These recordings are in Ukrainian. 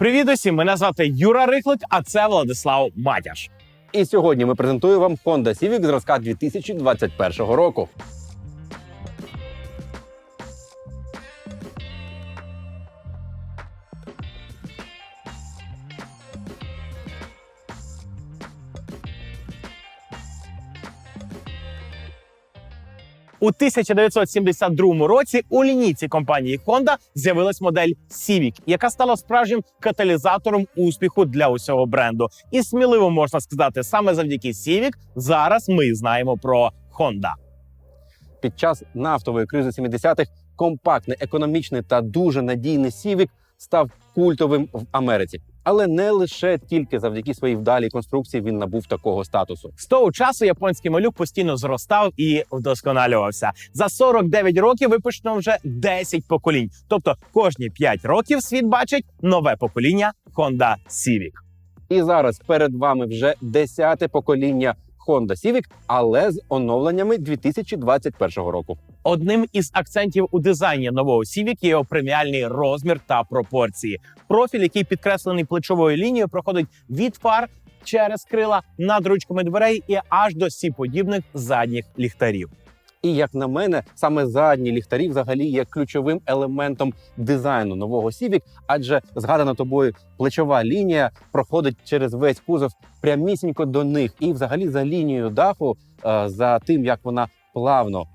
Привіт усім! Мене звати Юра Рихлик, а це Владислав Матяш. І сьогодні ми презентуємо вам Honda Civic зразка 2021 року. У 1972 році у лінійці компанії Honda з'явилась модель Civic, яка стала справжнім каталізатором успіху для усього бренду. І сміливо можна сказати, саме завдяки Civic зараз ми знаємо про Honda. Під час нафтової кризи 70-х компактний, економічний та дуже надійний Civic став культовим в Америці. Але не лише тільки завдяки своїй вдалій конструкції він набув такого статусу. З того часу японський малюк постійно зростав і вдосконалювався. За 49 років випущено вже 10 поколінь. Тобто кожні 5 років світ бачить нове покоління Honda Civic. І зараз перед вами вже десяте покоління Honda Civic, але з оновленнями 2021 року. Одним із акцентів у дизайні нового Civic є його преміальний розмір та пропорції. Профіль, який підкреслений плечовою лінією, проходить від фар через крила над ручками дверей і аж до сіподібних задніх ліхтарів. І як на мене, саме задні ліхтарі взагалі є ключовим елементом дизайну нового Civic, адже згадана тобою плечова лінія проходить через весь кузов прямісінько до них, і взагалі за лінією даху, е, за тим як вона плавно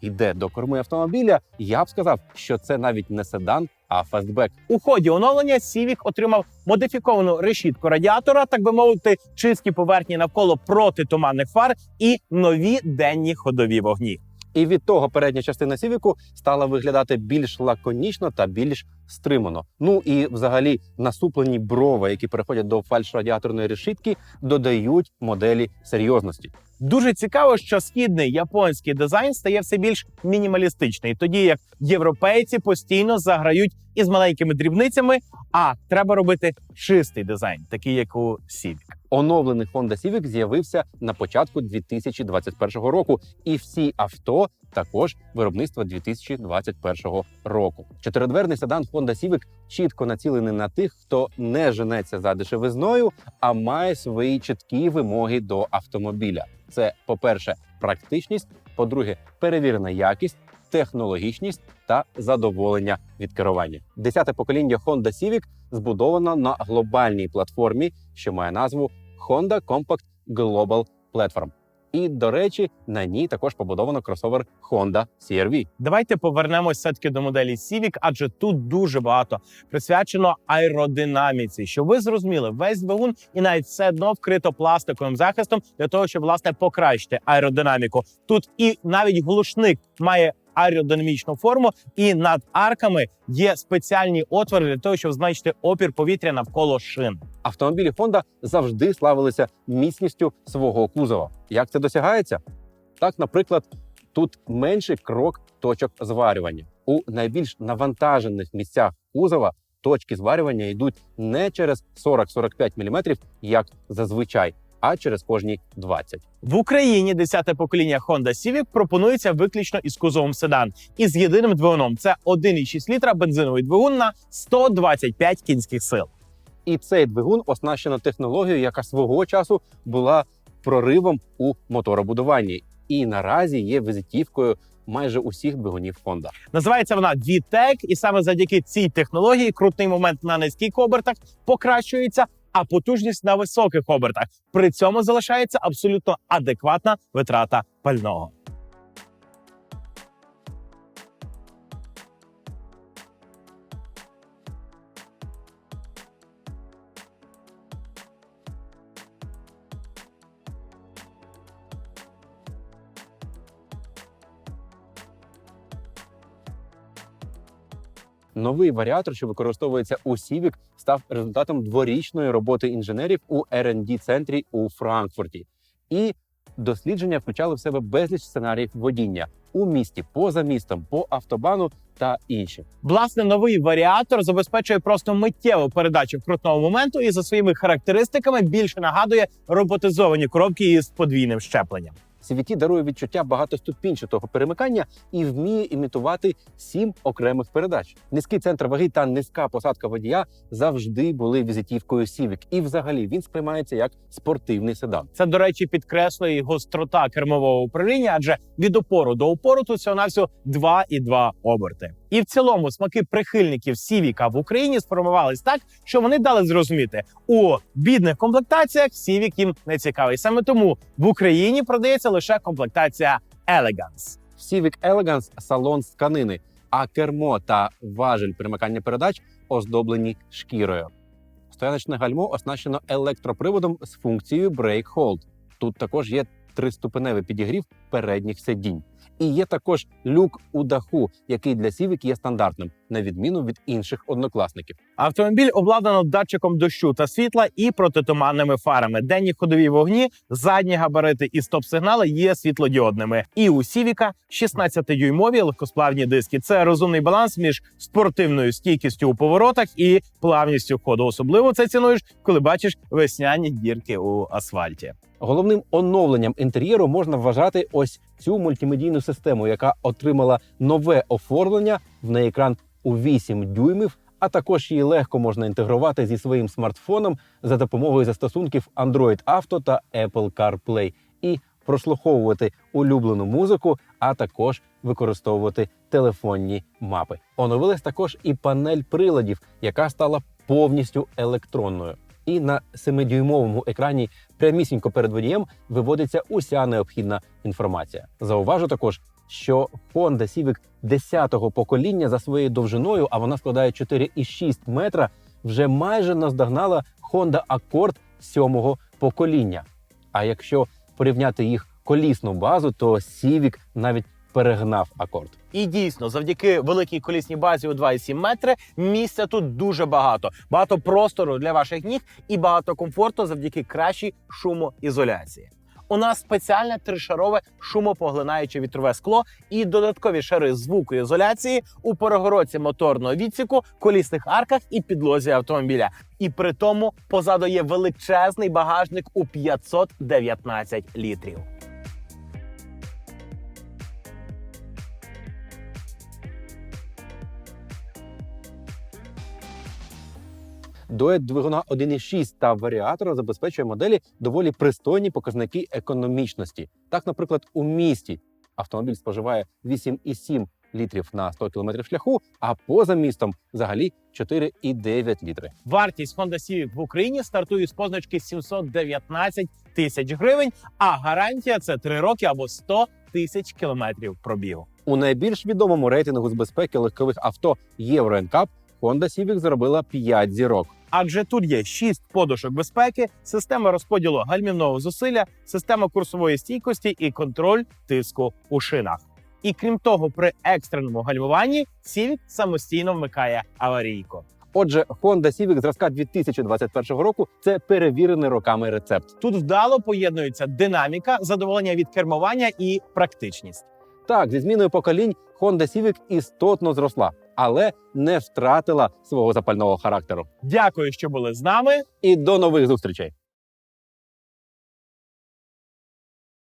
йде до корми автомобіля, я б сказав, що це навіть не седан, а фастбек. У ході оновлення Civic отримав модифіковану решітку радіатора, так би мовити, чисті поверхні навколо протитуманних фар і нові денні ходові вогні. І від того передня частина Сівіку стала виглядати більш лаконічно та більш стримано. Ну і взагалі насуплені брови, які переходять до фальш-радіаторної решітки, додають моделі серйозності. Дуже цікаво, що східний японський дизайн стає все більш мінімалістичний, тоді як європейці постійно заграють із маленькими дрібницями. А треба робити чистий дизайн, такий як у Civic. Оновлений Honda Civic з'явився на початку 2021 року, і всі авто також виробництва 2021 року. Чотиридверний седан Honda Civic чітко націлений на тих, хто не женеться за дешевизною, а має свої чіткі вимоги до автомобіля. Це, по-перше, практичність, по-друге, перевірена якість, технологічність та задоволення від керування. Десяте покоління Honda Civic збудовано на глобальній платформі, що має назву Honda Compact Global Platform. І, до речі, на ній також побудовано кросовер Honda CR-V. Давайте повернемось все таки до моделі Civic, адже тут дуже багато присвячено аеродинаміці. Щоб ви зрозуміли, весь двигун і навіть все дно вкрито пластиковим захистом для того, щоб власне покращити аеродинаміку. Тут і навіть глушник має аеродинамічну форму, і над арками є спеціальні отвори для того, щоб зменшити опір повітря навколо шин. Автомобілі Honda завжди славилися міцністю свого кузова. Як це досягається? Так, наприклад, тут менший крок точок зварювання. У найбільш навантажених місцях кузова точки зварювання йдуть не через 40-45 мм, як зазвичай, а через кожні 20. В Україні 10-те покоління Honda Civic пропонується виключно із кузовом седан із єдиним двигуном. Це 1,6 літра бензиновий двигун на 125 кінських сил. І цей двигун оснащено технологією, яка свого часу була проривом у моторобудуванні, і наразі є візитівкою майже усіх двигунів Honda. Називається вона VTEC, і саме завдяки цій технології крутний момент на низьких обертах покращується, а потужність на високих обертах. При цьому залишається абсолютно адекватна витрата пального. Новий варіатор, що використовується у Civic, став результатом дворічної роботи інженерів у R&D центрі у Франкфурті. І дослідження включали в себе безліч сценаріїв водіння у місті, поза містом, по автобану та інші. Власне, новий варіатор забезпечує просто миттєву передачу крутного моменту і за своїми характеристиками більше нагадує роботизовані коробки із подвійним щепленням. CVT дарує відчуття багатоступінчатого перемикання і вміє імітувати сім окремих передач. Низький центр ваги та низька посадка водія завжди були візитівкою Civic. І взагалі він сприймається як спортивний седан. Це, до речі, підкреслює гострота кермового управління, адже від опору до опору тут всього навсього 2,2 оберти. І в цілому смаки прихильників Сівіка в Україні сформувались так, що вони дали зрозуміти, у бідних комплектаціях Сівік їм не цікавий. Саме тому в Україні продається лише комплектація. В Civic Elegance салон з тканини, а кермо та важель перемикання передач оздоблені шкірою. Стояночне гальмо оснащено електроприводом з функцією Brake Hold. Тут також є триступеневий підігрів передніх сидінь. І є також люк у даху, який для Civic є стандартним, на відміну від інших однокласників. Автомобіль обладнано датчиком дощу та світла і протитуманними фарами. Денні ходові вогні, задні габарити і стоп-сигнали є світлодіодними. І у Сівіка 16-дюймові легкосплавні диски. Це розумний баланс між спортивною стійкістю у поворотах і плавністю ходу. Особливо це цінуєш, коли бачиш весняні дірки у асфальті. Головним оновленням інтер'єру можна вважати ось цю мультимедійну систему, яка отримала нове оформлення в неї екран у 8 дюймів. А також її легко можна інтегрувати зі своїм смартфоном за допомогою застосунків Android Auto та Apple CarPlay і прослуховувати улюблену музику, а також використовувати телефонні мапи. Оновилась також і панель приладів, яка стала повністю електронною. І на 7-дюймовому екрані прямісінько перед водієм виводиться уся необхідна інформація. Зауважу також, що Honda Civic 10-го покоління за своєю довжиною, а вона складає 4,6 метра, вже майже наздогнала Honda Accord 7-го покоління. А якщо порівняти їх колісну базу, то Civic навіть перегнав Accord. І дійсно, завдяки великій колісній базі у 2,7 метри, місця тут дуже багато. Багато простору для ваших ніг і багато комфорту завдяки кращій шумоізоляції. У нас спеціальне тришарове шумопоглинаюче вітрове скло і додаткові шари звукоізоляції у перегородці моторного відсіку, колісних арках і підлозі автомобіля. І при тому позаду є величезний багажник у 519 літрів. Дует двигуна 1.6 та варіатора забезпечує моделі доволі пристойні показники економічності. Так, наприклад, у місті автомобіль споживає 8,7 літрів на 100 км шляху, а поза містом взагалі 4,9 літри. Вартість Honda Civic в Україні стартує з позначки 719 тисяч гривень, а гарантія це 3 роки або 100 тисяч кілометрів пробігу. У найбільш відомому рейтингу з безпеки легкових авто Euro NCAP Honda Civic зробила 5 зірок. Адже тут є 6 подушок безпеки, система розподілу гальмівного зусилля, система курсової стійкості і контроль тиску у шинах. І крім того, при екстреному гальмуванні Civic самостійно вмикає аварійку. Отже, Honda Civic зразка 2021 року це перевірений роками рецепт. Тут вдало поєднується динаміка, задоволення від кермування і практичність. Так, зі зміною поколінь Honda Civic істотно зросла, але не втратила свого запального характеру. Дякую, що були з нами. І до нових зустрічей!